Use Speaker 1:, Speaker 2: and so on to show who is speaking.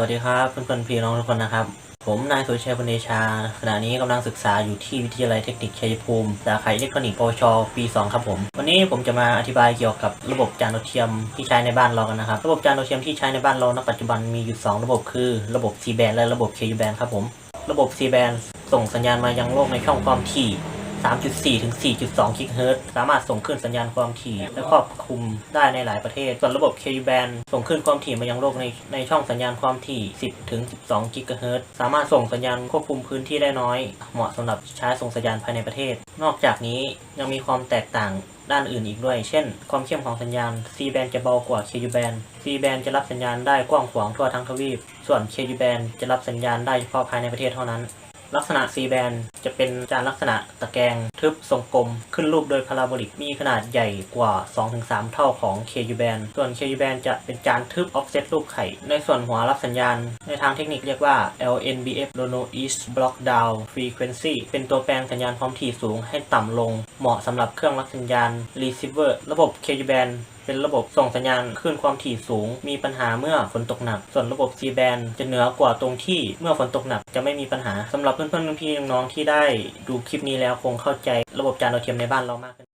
Speaker 1: วัสดีครับเพื่อนๆพี่น้องทุกคนนะครับ ผมนายสุชัยพลเดชา ขณะนี้กำลังศึกษาอยู่ที่วิทยาลัยเทคนิคชัยภูมิสาขาอิเล็กทรอนิกส์ปวช ปี 2 ครับผม วันนี้ผมจะมาอธิบายเกี่ยวกับระบบจานดาวเทียมที่ใช้ในบ้านเรากันนะครับ ระบบจานดาวเทียมที่ใช้ในบ้านเราณปัจจุบันมีอยู่ 2 ระบบคือ ระบบ C band และระบบ Ku band ครับผม ระบบ C band ส่งสัญญาณมายังโลกในช่องความถี่ 3.4 ถึง 4.2 กิกะเฮิรตซ์สามารถส่งคลื่นสัญญาณความถี่ และครอบคลุมได้ในหลายประเทศ ส่วนระบบ K-band ส่งคลื่นความถี่มายังโลกในในช่องสัญญาณความถี่ 10 ถึง 12 กิกะเฮิรตซ์สามารถส่งสัญญาณควบคุมพื้นที่ได้น้อย เหมาะสำหรับใช้ส่งสัญญาณภายในประเทศ นอกจากนี้ยังมีความแตกต่างด้านอื่นอีกด้วย เช่น ความเข้มของสัญญาณ C band จะเบากว่า Ku band C band จะรับสัญญาณได้กว้างขวางทั่วทั้งทวีป ส่วน Ku band จะรับสัญญาณได้เฉพาะภายในประเทศเท่านั้น ลักษณะ C band จะเป็นจานลักษณะตะแกรงทึบทรงกลม ขึ้นรูปโดยพาราโบลิกมีขนาดใหญ่กว่า 2-3 เท่าของ KU band ส่วน KU band จะเป็นจานทึบ offset รูปไข่ ในส่วนหัวรับสัญญาณ ในทางเทคนิคเรียกว่า LNBF Lono East Block Down Frequency เป็นตัวแปลงสัญญาณความถี่สูงให้ต่ำลง เหมาะสำหรับเครื่องรับสัญญาณ receiver ระบบ KU band เป็นระบบส่งสัญญาณคลื่นความถี่สูง มีปัญหาเมื่อฝนตกหนัก ส่วนระบบ C band จะเหนือกว่าตรงที่เมื่อฝนตกหนักจะไม่มีปัญหาสำหรับเพื่อนๆพี่น้องๆที่ได้ดูคลิปนี้แล้วคงเข้าใจระบบจานดาวเทียมในบ้านเรามากขึ้น